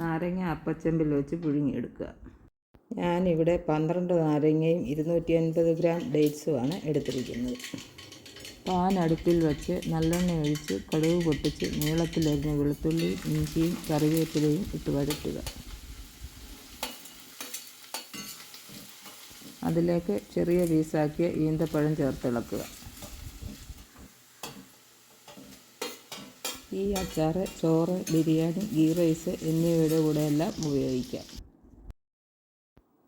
നാരങ്ങ അപ്പച്ചമ്പിൽ വെച്ച് പുഴുങ്ങിയെടുക്കുക. ഞാനിവിടെ പന്ത്രണ്ട് നാരങ്ങയും ഇരുന്നൂറ്റി അൻപത് ഗ്രാം ഡേറ്റ്സുമാണ് എടുത്തിരിക്കുന്നത്. പാൻ അടുപ്പിൽ വെച്ച് നല്ലെണ്ണ ഒഴിച്ച് കടുക് പൊട്ടിച്ച് നീളത്തിലരിഞ്ഞ വെളുത്തുള്ളി ഇഞ്ചിയും കറിവേപ്പിലയും ഇട്ട് വഴറ്റുക. അതിലേക്ക് ചെറിയ പീസാക്കിയ ഈന്തപ്പഴം ചേർത്തിളക്കുക. ഈ അച്ചാർ ചോറ് ബിരിയാണി ഗീ റൈസ് എന്നിവയുടെ കൂടെയെല്ലാം ഉപയോഗിക്കാം.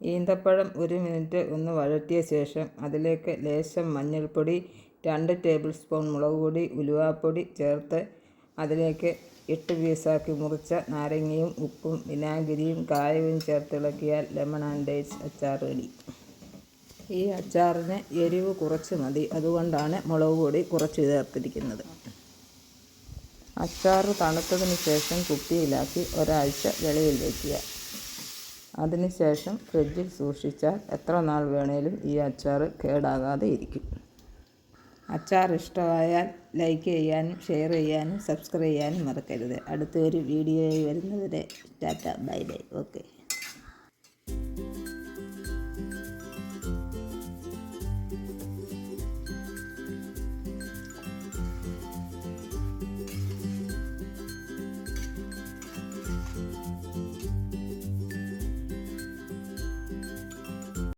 ഈന്തപ്പഴം ഒരു മിനിറ്റ് ഒന്ന് വഴറ്റിയ ശേഷം അതിലേക്ക് ലേശം മഞ്ഞൾപ്പൊടി രണ്ട് ടേബിൾ സ്പൂൺ മുളക് പൊടി ഉലുവാപ്പൊടി ചേർത്ത് അതിലേക്ക് എട്ട് പീസാക്കി മുറിച്ച നാരങ്ങയും ഉപ്പും വിനാഗിരിയും കായവും ചേർത്തിളക്കിയാൽ ലെമൺ ആൻഡ് ഡേറ്റ്സ് അച്ചാർ റെഡി. ഈ അച്ചാറിന് എരിവ് കുറച്ച് മതി. അതുകൊണ്ടാണ് മുളക് പൊടി കുറച്ച് ചേർത്തിരിക്കുന്നത്. അച്ചാർ തണുത്തതിന് ശേഷം കുപ്പിയിലാക്കി ഒരാഴ്ച വെളിയിൽ വയ്ക്കുക അതിനുശേഷം ഫ്രിഡ്ജിൽ സൂക്ഷിച്ചാൽ എത്ര നാൾ വേണേലും ഈ അച്ചാർ കേടാകാതെ ഇരിക്കും. അച്ചാർ ഇഷ്ടമായാൽ ലൈക്ക് ചെയ്യാനും ഷെയർ ചെയ്യാനും സബ്സ്ക്രൈബ് ചെയ്യാനും മറക്കരുത്. അടുത്തൊരു വീഡിയോയിൽ വരുന്നവരെ ടാറ്റ ബൈ ബൈ. ഓക്കെ.